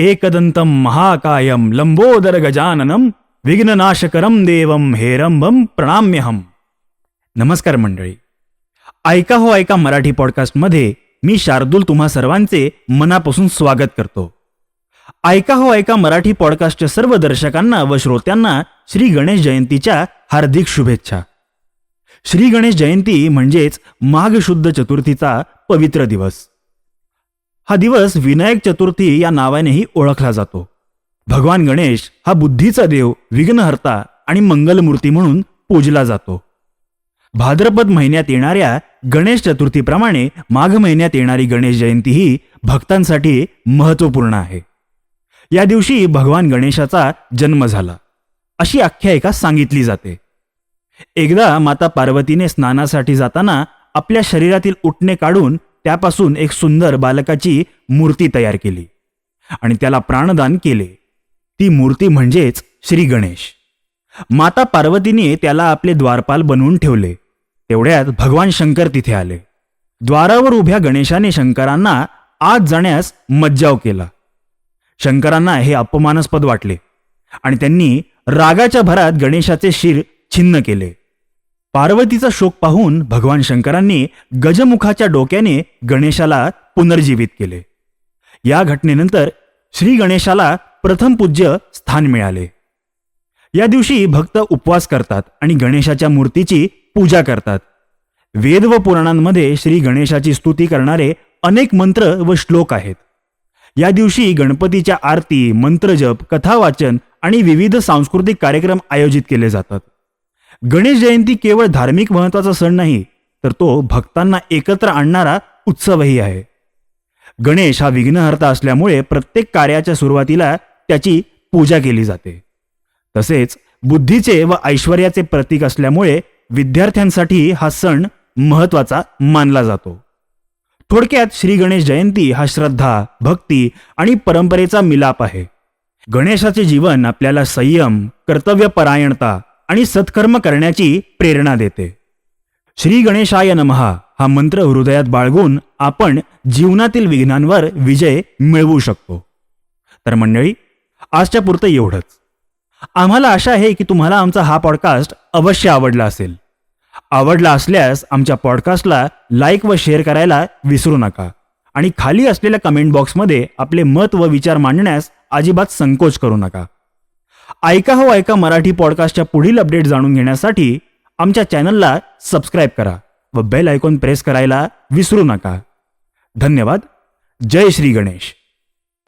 एकदंतं महाकायं लंबोदर गजाननं विघ्ननाशकरम देवम हेरंबम प्रणाम्यहम नमस्कार मंडळी। ऐका हो ऐका मराठी पॉडकास्टमध्ये मी शार्दूल तुम्हा सर्वांचे मनापासून स्वागत करतो। ऐका हो ऐका मराठी पॉडकास्टच्या सर्व दर्शकांना व श्रोत्यांना श्री गणेश जयंतीच्या हार्दिक शुभेच्छा। श्री गणेश जयंती म्हणजेच माघ शुद्ध चतुर्थीचा पवित्र दिवस। हा दिवस विनायक चतुर्थी या नावानेही ओळखला जातो. भगवान गणेश हा बुद्धीचा देव विघ्नहर्ता आणि मंगलमूर्ती म्हणून पूजला जातो. भाद्रपद महिन्यात येणाऱ्या गणेश चतुर्थीप्रमाणे माघ महिन्यात येणारी गणेश जयंती ही भक्तांसाठी महत्त्वपूर्ण आहे. या दिवशी भगवान गणेशाचा जन्म झाला. अशी आख्यायिका सांगितली जाते. एकदा माता पार्वतीने स्नानासाठी जाताना आपल्या शरीरातील उठणे काढून त्यापासून एक सुंदर बालकाची मूर्ती तयार केली आणि त्याला प्राणदान केले. ती मूर्ती म्हणजेच श्री गणेश. माता पार्वतीने त्याला आपले द्वारपाल बनवून ठेवले. तेवढ्यात भगवान शंकर तिथे आले. द्वारावर उभ्या गणेशाने शंकरांना आत जाण्यास मज्जाव केला. शंकरांना हे अपमानास्पद वाटले आणि त्यांनी रागाच्या भरात गणेशाचे शिर छिन्न केले. पार्वतीचा शोक पाहून भगवान शंकरांनी गजमुखाच्या डोक्याने गणेशाला पुनर्जीवित केले. या घटनेनंतर श्री गणेशाला प्रथम पूज्य स्थान मिळाले. या दिवशी भक्त उपवास करतात आणि गणेशाच्या मूर्तीची पूजा करतात. वेद व पुराणांमध्ये श्री गणेशाची स्तुती करणारे अनेक मंत्र व श्लोक आहेत. या दिवशी गणपतीच्या आरती मंत्रजप कथावाचन आणि विविध सांस्कृतिक कार्यक्रम आयोजित केले जातात. गणेश जयंती केवळ धार्मिक महत्त्वाचा सण नाही तर तो भक्तांना एकत्र आणणारा उत्सवही आहे. गणेश हा विघ्नहर्ता असल्यामुळे प्रत्येक कार्याच्या सुरुवातीला त्याची पूजा केली जाते. तसेच बुद्धीचे व ऐश्वर्याचे प्रतीक असल्यामुळे विद्यार्थ्यांसाठी हा सण महत्त्वाचा मानला जातो. थोडक्यात श्री गणेश जयंती हा श्रद्धा भक्ती आणि परंपरेचा मिलाप आहे. गणेशाचे जीवन आपल्याला संयम कर्तव्यपरायणता आणि सत्कर्म करण्याची प्रेरणा देते. श्री गणेशाय नमहा हा मंत्र हृदयात बाळगून आपण जीवनातील विघ्नांवर विजय मिळवू शकतो. तर मंडळी आजच्या पुरतं एवढंच. आम्हाला आशा आहे की तुम्हाला आमचा हा पॉडकास्ट अवश्य आवडला असेल. आवडला असल्यास आमच्या पॉडकास्टला लाईक व शेअर करायला विसरू नका आणि खाली असलेल्या कमेंट बॉक्समध्ये आपले मत व विचार मांडण्यास अजिबात संकोच करू नका. ऐका हो ऐका मराठी पॉडकास्टच्या पुढील अपडेट जाणून घेण्यासाठी आमच्या चॅनलला सबस्क्राईब करा व बेल आयकॉन प्रेस करायला विसरू नका. धन्यवाद. जय श्री गणेश.